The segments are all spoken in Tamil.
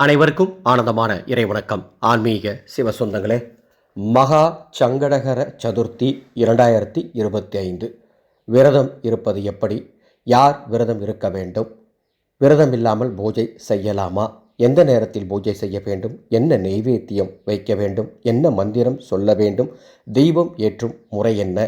அனைவருக்கும் ஆனந்தமான இறைவணக்கம் ஆன்மீக சிவ சொந்தங்களே மகா சங்கடகர சதுர்த்தி இரண்டாயிரத்தி இருபத்தி ஐந்து விரதம் இருப்பது எப்படி? யார் விரதம் இருக்க வேண்டும்? விரதம் இல்லாமல் பூஜை செய்யலாமா? எந்த நேரத்தில் பூஜை செய்ய வேண்டும்? என்ன நெய்வேத்தியம் வைக்க வேண்டும்? என்ன மந்திரம் சொல்ல வேண்டும்? தெய்வம் ஏற்றும் முறை என்ன?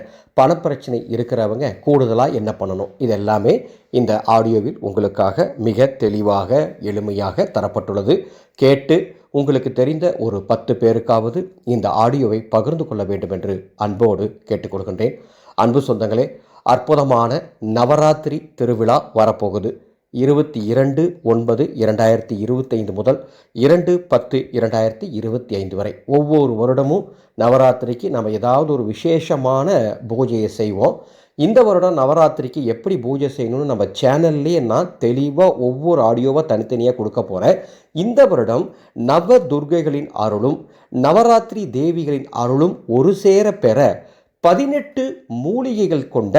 பணப்பிரச்சனை இருக்கிறவங்க கூடுதலாக என்ன பண்ணணும்? இது எல்லாமே இந்த ஆடியோவில் உங்களுக்காக மிக தெளிவாக எளிமையாக தரப்பட்டுள்ளது. கேட்டு உங்களுக்கு தெரிந்த ஒரு பத்து பேருக்காவது இந்த ஆடியோவை பகிர்ந்து கொள்ள வேண்டும் என்று அன்போடு கேட்டுக்கொள்கின்றேன். அன்பு சொந்தங்களே அற்புதமான நவராத்திரி திருவிழா வரப்போகுது. இருபத்தி இரண்டு ஒன்பது இரண்டாயிரத்தி இருபத்தைந்து முதல் இரண்டு பத்து இரண்டாயிரத்தி இருபத்தி ஐந்து வரை. ஒவ்வொரு வருடமும் நவராத்திரிக்கு நம்ம ஏதாவது ஒரு விசேஷமான பூஜையை செய்வோம். இந்த வருடம் நவராத்திரிக்கு எப்படி பூஜை செய்யணும்னு நம்ம சேனல்லையே நான் தெளிவாக ஒவ்வொரு ஆடியோவாக தனித்தனியாக கொடுக்க போகிறேன் இந்த வருடம் நவ துர்க்கைகளின் அருளும் நவராத்திரி தேவிகளின் அருளும் ஒரு சேர பெற பதினெட்டு மூலிகைகள் கொண்ட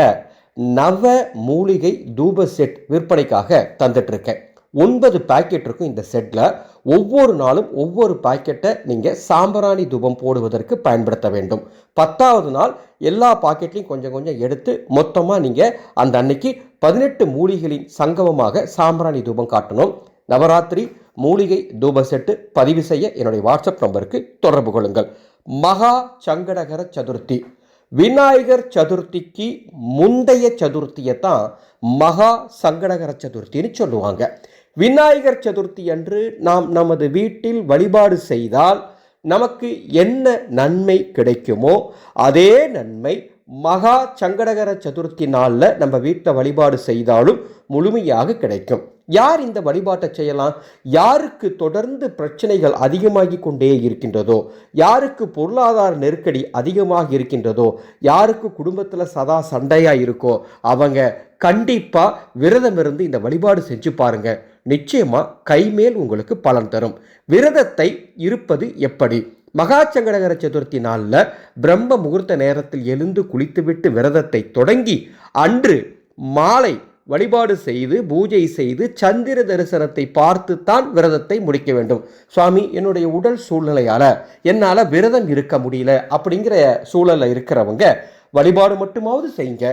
நவ மூலிகை தூப செட் விற்பனைக்காக தந்துட்டுருக்கேன். ஒன்பது பாக்கெட் இருக்கும் இந்த செட்டில் ஒவ்வொரு நாளும் ஒவ்வொரு பாக்கெட்டை நீங்கள் சாம்பிராணி தூபம் போடுவதற்கு பயன்படுத்த வேண்டும். பத்தாவது நாள் எல்லா பாக்கெட்லையும் கொஞ்சம் கொஞ்சம் எடுத்து மொத்தமாக நீங்கள் அந்த அன்னைக்கு பதினெட்டு மூலிகைகளின் சங்கமமாக சாம்பிராணி தூபம் காட்டணும். நவராத்திரி மூலிகை தூப செட்டு பதிவு செய்ய என்னுடைய வாட்ஸ்அப் நம்பருக்கு தொடர்பு கொள்ளுங்கள். மகா சங்கடகர சதுர்த்தி. விநாயகர் சதுர்த்திக்கு முந்தைய சதுர்த்தியை தான் மகா சங்கடகர சதுர்த்தின்னு சொல்லுவாங்க. விநாயகர் சதுர்த்தி அன்று நாம் நமது வீட்டில் வழிபாடு செய்தால் நமக்கு என்ன நன்மை கிடைக்குமோ அதே நன்மை மகா சங்கடகர சதுர்த்தி நாளில் நம்ம வீட்டை வழிபாடு செய்தாலும் முழுமையாக கிடைக்கும். யார் இந்த வழிபாட்டை செய்யலாம்? யாருக்கு தொடர்ந்து பிரச்சனைகள் அதிகமாகி கொண்டே இருக்கின்றதோ யாருக்கு பொருளாதார நெருக்கடி அதிகமாக இருக்கின்றதோ யாருக்கு குடும்பத்தில் சதா சண்டையாக இருக்கோ அவங்க கண்டிப்பாக விரதம் இருந்து இந்த வழிபாடு செஞ்சு பாருங்கள் நிச்சயமாக கைமேல் உங்களுக்கு பலன் தரும். விரதத்தை இருப்பது எப்படி? மகா சங்கடகர சதுர்த்தி நாளில் பிரம்ம முகூர்த்த நேரத்தில் எழுந்து குளித்துவிட்டு விரதத்தை தொடங்கி அன்று மாலை வழிபாடு செய்து பூஜை செய்து சந்திர தரிசனத்தை பார்த்து தான் விரதத்தை முடிக்க வேண்டும். சுவாமி என்னுடைய உடல் சூழ்நிலையால் என்னால் விரதம் இருக்க முடியல அப்படிங்கிற சூழலில் இருக்கிறவங்க வழிபாடு மட்டுமாவது செய்யுங்க.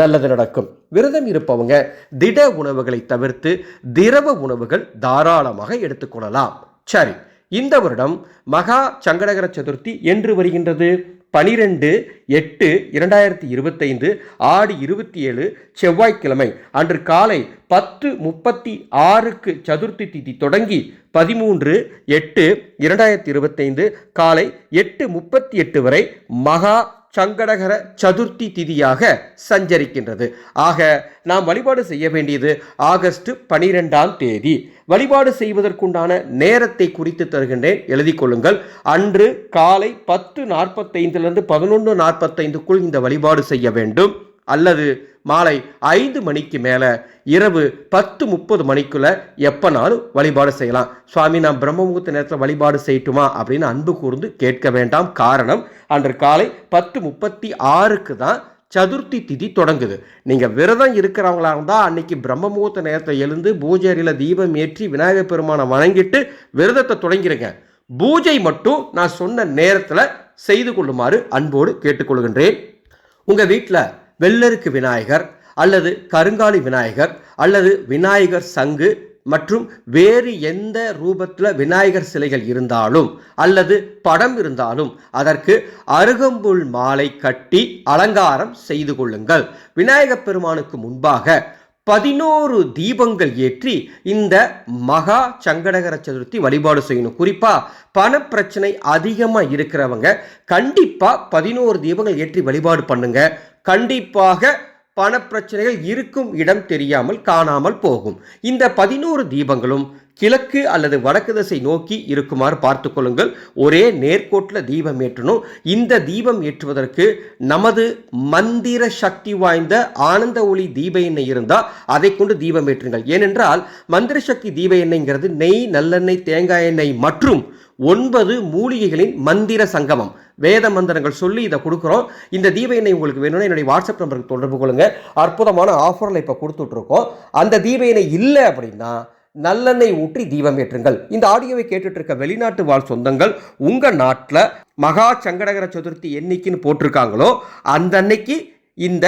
நல்லது நடக்கும். விரதம் இருப்பவங்க திட உணவுகளை தவிர்த்து திரவ உணவுகள் தாராளமாக எடுத்துக்கொள்ளலாம். சரி இந்த வருடம் மகா சங்கடகர சதுர்த்தி என்று வருகின்றது. பனிரெண்டு எட்டு இரண்டாயிரத்தி இருபத்தைந்து ஆடி இருபத்தி ஏழு செவ்வாய்க்கிழமை. அன்று காலை பத்து முப்பத்தி ஆறுக்கு சதுர்த்தி திதி தொடங்கி பதிமூன்று எட்டு இரண்டாயிரத்தி இருபத்தைந்து காலை எட்டு முப்பத்தி எட்டு வரை மகா சங்கடகர சதுர்த்தி திதியாக சஞ்சரிக்கின்றது. ஆக நாம் வழிபாடு செய்ய வேண்டியது ஆகஸ்ட் பனிரெண்டாம் தேதி. வழிபாடு செய்வதற்குண்டான நேரத்தை குறித்து தருகின்றேன். எழுதி கொள்ளுங்கள். அன்று காலை பத்து நாற்பத்தைந்திலிருந்து பதினொன்று நாற்பத்தைந்துக்குள் இந்த வழிபாடு செய்ய வேண்டும். அல்லது மாலை ஐந்து மணிக்கு மேலே இரவு பத்து முப்பது மணிக்குள்ள எப்போனாலும் வழிபாடு செய்யலாம். சுவாமி நான் பிரம்மமுகூர்த்த நேரத்தில் வழிபாடு செய்யட்டுமா அப்படின்னு அன்பு கூர்ந்து கேட்க வேண்டாம். காரணம் அன்று காலை பத்து முப்பத்தி ஆறுக்கு தான் சதுர்த்தி திதி தொடங்குது. நீங்கள் விரதம் இருக்கிறவங்களா இருந்தால் அன்னைக்கு பிரம்ம முகூர்த்த நேரத்தை எழுந்து பூஜை அறையில் தீபம் ஏற்றி விநாயகர் பெருமானை வணங்கிட்டு விரதத்தை தொடங்கிடுங்க பூஜை மட்டும் நான் சொன்ன நேரத்தில் செய்து கொள்ளுமாறு அன்போடு கேட்டுக்கொள்கின்றேன். உங்கள் வீட்டில் வெள்ளருக்கு விநாயகர் அல்லது கருங்காலி விநாயகர் அல்லது விநாயகர் சங்கு மற்றும் வேறு எந்த ரூபத்தில் விநாயகர் சிலைகள் இருந்தாலும் அல்லது படம் இருந்தாலும் அதற்கு அருகம்புல் மாலை கட்டி அலங்காரம் செய்து கொள்ளுங்கள். விநாயகப் பெருமானுக்கு முன்பாக பதினோரு தீபங்கள் ஏற்றி இந்த மகா சங்கடகர சதுர்த்தி வழிபாடு செய்யணும். குறிப்பாக பணப்பிரச்சனை அதிகமாக இருக்கிறவங்க கண்டிப்பாக பதினோரு தீபங்கள் ஏற்றி வழிபாடு பண்ணுங்க. கண்டிப்பாக பணப்பிரச்சனைகள் இருக்கும் இடம் தெரியாமல் காணாமல் போகும். இந்த பதினோரு தீபங்களும் கிழக்கு அல்லது வடக்கு திசை நோக்கி இருக்குமாறு பார்த்து கொள்ளுங்கள். ஒரே நேர்கோட்டில் தீபம் ஏற்றணும். இந்த தீபம் ஏற்றுவதற்கு நமது மந்திர சக்தி வாய்ந்த ஆனந்த ஒளி தீப எண்ணெய் இருந்தால் அதை கொண்டு தீபம் ஏற்றுங்கள். ஏனென்றால் மந்திர சக்தி தீப எண்ணெய்ங்கிறது நெய் நல்லெண்ணெய் தேங்காய் எண்ணெய் மற்றும் ஒன்பது மூலிகைகளின் மந்திர சங்கமம். வேத மந்திரங்கள் சொல்லி இதை கொடுக்குறோம். இந்த தீப எண்ணெய் உங்களுக்கு வேணும்னா என்னுடைய வாட்ஸ்அப் நம்பருக்கு தொடர்பு கொள்ளுங்கள் அற்புதமான ஆஃபரில் இப்போ கொடுத்துட்ருக்கோம் அந்த தீப எண்ணெய் இல்லை அப்படின்னா நல்லெண்ணெய் ஊற்றி தீபம் ஏற்றுங்கள். இந்த ஆடியோவை கேட்டுட்டு இருக்க வெளிநாட்டு வாழ் சொந்தங்கள் உங்கள் நாட்டில் மகா சங்கடகர சதுர்த்தி என்னைக்குன்னு போட்டிருக்காங்களோ அந்த அன்னைக்கு இந்த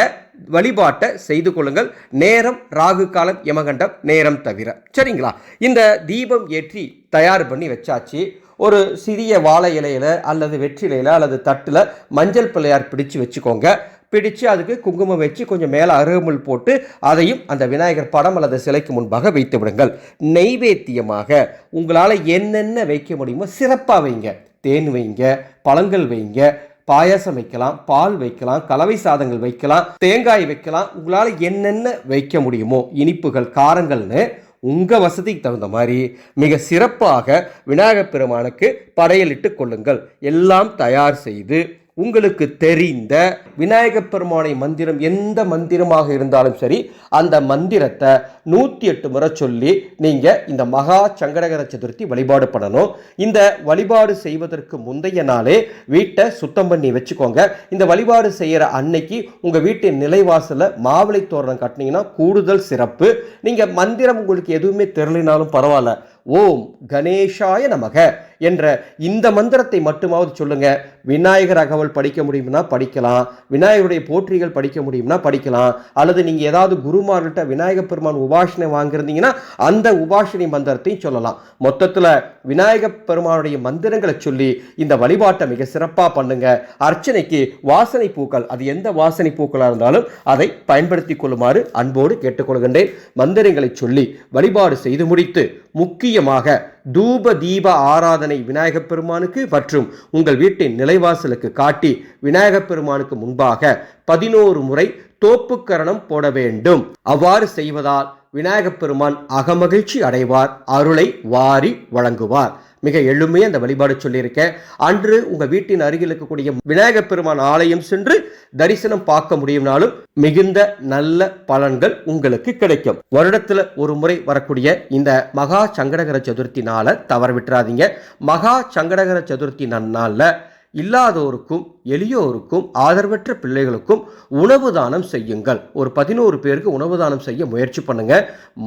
வழிபாட்டை செய்து கொள்ளுங்கள். நேரம் ராகு காலம் யமகண்டம் நேரம் தவிர. சரிங்களா? இந்த தீபம் ஏற்றி தயார் பண்ணி வச்சாச்சு. ஒரு சிறிய வாழை இலையில அல்லது வெற்றிலையில் அல்லது தட்டில் மஞ்சள் பிள்ளையார் பிடிச்சு வச்சுக்கோங்க. பிடிச்சு அதுக்கு குங்குமம் வச்சு கொஞ்சம் மேலே அருகமுள் போட்டு அதையும் அந்த விநாயகர் படம் அல்லது சிலைக்கு முன்பாக வைத்து விடுங்கள். நெய்வேத்தியமாக உங்களால் என்னென்ன வைக்க முடியுமோ சிறப்பாக வைங்க. தேன் வைங்க பழங்கள் வைங்க பாயாசம் வைக்கலாம் பால் வைக்கலாம் கலவை சாதங்கள் வைக்கலாம் தேங்காய் வைக்கலாம். உங்களால் என்னென்ன வைக்க முடியுமோ இனிப்புகள் காரங்கள்னு உங்கள் வசதிக்கு தகுந்த மாதிரி மிக சிறப்பாக விநாயகப் பெருமானுக்கு படையலிட்டு கொள்ளுங்கள். எல்லாம் தயார் செய்து உங்களுக்கு தெரிந்த விநாயகப் பெருமானை மந்திரம் எந்த மந்திரமாக இருந்தாலும் சரி அந்த மந்திரத்தை நூற்றி எட்டு முறை சொல்லி நீங்கள் இந்த மகா சங்கடகர சதுர்த்தி வழிபாடு பண்ணணும். இந்த வழிபாடு செய்வதற்கு முந்தைய நாளே வீட்டை சுத்தம் பண்ணி வச்சுக்கோங்க. இந்த வழிபாடு செய்கிற அன்னைக்கு உங்கள் வீட்டின் நிலைவாசலில் மாவிளை தோரணம் கட்டினீங்கன்னா கூடுதல் சிறப்பு. நீங்கள் மந்திரம் உங்களுக்கு எதுவுமே தெரிலினாலும் பரவாயில்ல. ஓம் கணேஷாய நமக. என்ற இந்த மந்திரத்தை மட்டுமாவது சொல்லுங்க. விநாயகர் அகவல் படிக்க முடியும்னா படிக்கலாம். விநாயகருடைய போற்றிகள் படிக்க முடியும்னா படிக்கலாம். அல்லது நீங்க ஏதாவது குருமார்கிட்ட விநாயகர் பெருமான் உபாசனை வாங்கியிருந்தீங்கன்னா அந்த உபாசனை மந்திரத்தையும் சொல்லலாம். மொத்தத்தில் விநாயகர் பெருமானுடைய மந்திரங்களை சொல்லி இந்த வழிபாட்டை மிக சிறப்பாக பண்ணுங்க. அர்ச்சனைக்கு வாசனை பூக்கள் அது எந்த வாசனை பூக்களாக இருந்தாலும் அதை பயன்படுத்தி கொள்ளுமாறு அன்போடு கேட்டுக்கொள்கின்றேன். மந்திரங்களை சொல்லி வழிபாடு செய்து முடித்து முக்கியமாக தூப தீப ஆராதனை விநாயகப் பெருமானுக்கு மற்றும் உங்கள் வீட்டின் நிலைவாசலுக்கு காட்டி விநாயகப் பெருமானுக்கு முன்பாக பதினோரு முறை தோப்புக்கரணம் போட வேண்டும். அவ்வாறு செய்வதால் விநாயகப் பெருமான் அகமகிழ்ச்சி அடைவார் அருளை வாரி வழங்குவார். மிக எளிமையாக அந்த வழிபாடு சொல்லியிருக்கேன். அன்று உங்கள் வீட்டின் அருகில் இருக்கக்கூடிய விநாயகப் பெருமான் ஆலயம் சென்று தரிசனம் பார்க்க முடியும்னாலும் மிகுந்த நல்ல பலன்கள் உங்களுக்கு கிடைக்கும். வருடத்தில் ஒரு முறை வரக்கூடிய இந்த மகா சங்கடகர சதுர்த்தி நாளை தவற விட்டுறாதீங்க மகா சங்கடகர சதுர்த்தி நன்னாளில் இல்லாதோருக்கும் எளியோருக்கும் ஆதரவற்ற பிள்ளைகளுக்கும் உணவு தானம் செய்யுங்கள். ஒரு பதினோரு பேருக்கு உணவு தானம் செய்ய முயற்சி பண்ணுங்க.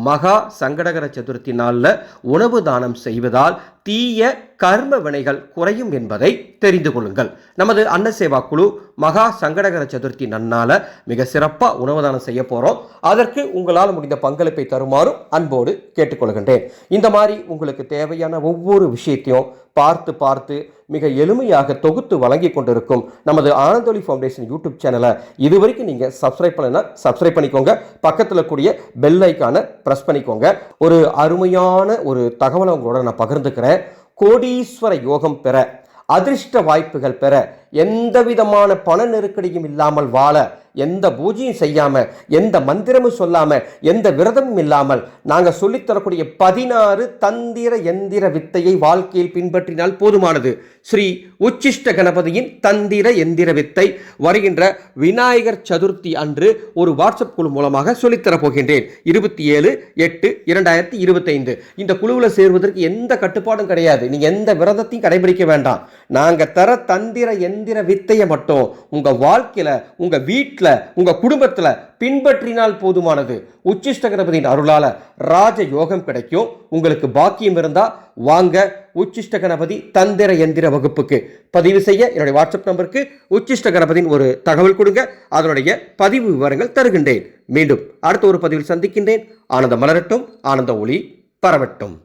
மகா சங்கடகர சதுர்த்தி நாளில் உணவு தானம் செய்வதால் தீய கர்ம வினைகள் குறையும் என்பதை தெரிந்து கொள்ளுங்கள். நமது அன்னசேவா குழு மகா சங்கடகர சதுர்த்தி நன்னால மிக சிறப்பாக உணவு தானம் செய்ய போகிறோம் அதற்கு உங்களால் முடிந்த பங்களிப்பை தருமாறும் அன்போடு கேட்டுக்கொள்கின்றேன். இந்த மாதிரி உங்களுக்கு தேவையான ஒவ்வொரு விஷயத்தையும் பார்த்து பார்த்து மிக எளிமையாக தொகுத்து வழங்கி கொண்டிருக்கும் நமது ஆனந்தொலி ஃபவுண்டேஷன் யூடியூப் சேனலை இது வரைக்கும் நீங்கள் சப்ஸ்கிரைப் பண்ணலைன்னா சப்ஸ்கிரைப் பண்ணிக்கோங்க. பக்கத்தில் கூடிய பெல் ஐக்கானை ப்ரெஸ் பண்ணிக்கோங்க. ஒரு அருமையான ஒரு தகவலை உங்களோட நான் பகிர்ந்துக்கிறேன். கோடீஸ்வர யோகம் பெற அதிர்ஷ்ட வாய்ப்புகள் பெற எந்த விதமான பண நெருக்கடியும் இல்லாமல் வாழ எந்த பூஜையும் செய்யாமல் எந்த மந்திரமும் சொல்லாமல் எந்த விரதமும் இல்லாமல் நாங்கள் சொல்லித் தரக்கூடிய பதினாறு தந்திர எந்திர வித்தையை வாழ்க்கையில் பின்பற்றினால் போதுமானது. ஸ்ரீ உச்சிஷ்ட கணபதியின் தந்திர எந்திர வித்தை வருகின்ற விநாயகர் சதுர்த்தி அன்று ஒரு வாட்ஸ்அப் குழு மூலமாக சொல்லித்தரப் போகின்றேன். இருபத்தி ஏழு எட்டு இரண்டாயிரத்தி இருபத்தைந்து. இந்த குழுவில் சேர்வதற்கு எந்த கட்டுப்பாடும் கிடையாது. நீங்கள் எந்த விரதத்தையும் கடைபிடிக்க வேண்டாம். நாங்கள் தர தந்திர எந்திர வித்தையை மட்டும் உங்கள் வாழ்க்கையில் உங்கள் வீட்டில் உங்கள் குடும்பத்தில் பின்பற்றினால் போதுமானது. உச்சிஷ்ட கணபதியின் அருளால் ராஜ யோகம் கிடைக்கும். உங்களுக்கு பாக்கியம் இருந்தால் வாங்க உச்சிஷ்ட கணபதி தந்திர எந்திர வகுப்புக்கு. பதிவு செய்ய என்னுடைய வாட்ஸ்அப் நம்பருக்கு உச்சிஷ்ட கணபதியின் ஒரு தகவல் கொடுங்க. அதனுடைய பதிவு விவரங்கள் தருகின்றேன். மீண்டும் அடுத்த ஒரு பதிவில் சந்திக்கின்றேன். ஆனந்த மலரட்டும். ஆனந்த ஒளி பரவட்டும்.